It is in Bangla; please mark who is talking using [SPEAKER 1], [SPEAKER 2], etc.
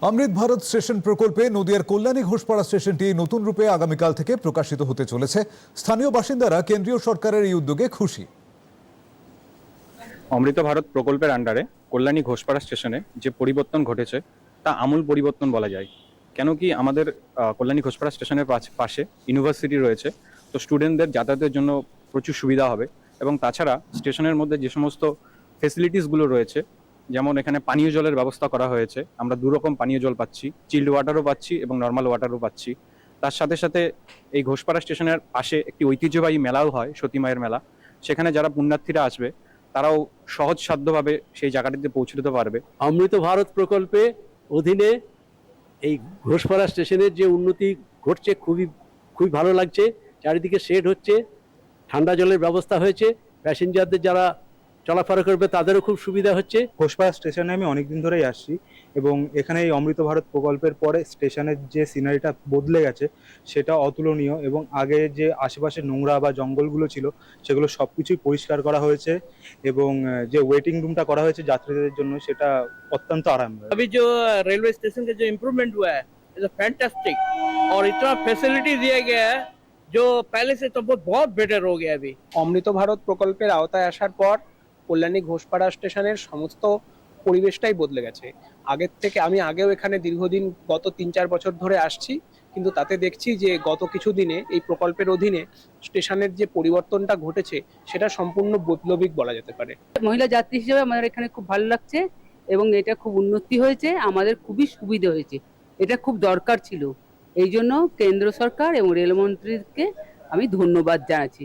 [SPEAKER 1] অমৃত ভারত স্টেশন প্রকল্পে নদিয়ার কল্যাণী ঘোষপাড়া স্টেশনটি নতুন রূপে আগামীকাল থেকে প্রকাশিত হতে চলেছে। স্থানীয় বাসিন্দারা কেন্দ্রীয় সরকারের এই উদ্যোগে খুশি।
[SPEAKER 2] অমৃত ভারত প্রকল্পের আন্ডারে কল্যাণী ঘোষপাড়া স্টেশনে যে পরিবর্তন ঘটেছে, তা আমূল পরিবর্তন বলা যায়। কেন কি আমাদের কল্যাণী ঘোষপাড়া স্টেশনের পাশ- ইউনিভার্সিটি রয়েছে, তো স্টুডেন্টদের যাতায়াতের জন্য প্রচুর সুবিধা হবে এবং তাছাড়া স্টেশনের মধ্যে যে সমস্ত ফেসিলিটিসগুলো রয়েছে যেমন এখানে পানীয় জলের ব্যবস্থা করা হয়েছে, আমরা দুরকম পানীয় জল পাচ্ছি চিল্ড ওয়াটারও পাচ্ছি এবং নর্মাল ওয়াটারও পাচ্ছি। তার সাথে সাথে এই ঘোষপাড়া স্টেশনের পাশে একটি ঐতিহ্যবাহী মেলাও হয় সতীমায়ের মেলা। সেখানে যারা পুণ্যার্থীরা আসবে, তারাও সহজসাধ্যভাবে সেই জায়গাটিতে পৌঁছে দিতে পারবে।
[SPEAKER 3] অমৃত ভারত প্রকল্পে অধীনে এই ঘোষপাড়া স্টেশনের যে উন্নতি ঘটছে খুবই খুবই ভালো লাগছে। চারিদিকে শেড হচ্ছে, ঠান্ডা জলের ব্যবস্থা হয়েছে। প্যাসেঞ্জারদের যারা চলাফেরা করবে তাদেরও খুব সুবিধা হচ্ছে
[SPEAKER 4] ঘোষপাড়া স্টেশনে আমি অনেকদিন ধরেই আসছি এবং এখানে এই অমৃত ভারত প্রকল্পের পরে স্টেশনের যে সিনারিটা বদলে গেছে সেটা অতুলনীয় এবং আগে যে আশেপাশে নোংরা বা জঙ্গলগুলো ছিল সেগুলো সব কিছুই পরিষ্কার করা হয়েছে এবং আহ, যে ওয়েটিং রুমটা করা হয়েছে যাত্রীদের জন্য সেটা অত্যন্ত আরামদায়ক
[SPEAKER 5] अभी जो रेलवे स्टेशन का जो इम्प्रूवमेंट हुआ है इज फैंटास्टिक और इतना फैसिलिटी दिया गया है जो पहले से तो बहुत बहुत बेटर हो गया अभी
[SPEAKER 6] অমৃত ভারত প্রকল্পের আওতায় আসার পর কল্যাণী ঘোষপাড়া স্টেশনের সমস্ত পরিবেশটাই বদলে গেছে। আগের থেকে আমি আগেও এখানে দীর্ঘদিন গত তিন চার বছর ধরে আসছি, কিন্তু তাতে দেখছি যে গত কিছু দিনে এই প্রকল্পের অধীনে স্টেশনের যে পরিবর্তনটা ঘটেছে, সেটা সম্পূর্ণ বৈপ্লবিক বলা যেতে পারে।
[SPEAKER 7] মহিলা যাত্রী হিসেবে আমাদের এখানে খুব ভালো লাগছে এবং এটা খুব উন্নতি হয়েছে, আমাদের খুবই সুবিধা হয়েছে। এটা খুব দরকার ছিল। এই জন্য কেন্দ্র সরকার এবং রেলমন্ত্রীকে আমি ধন্যবাদ জানাচ্ছি।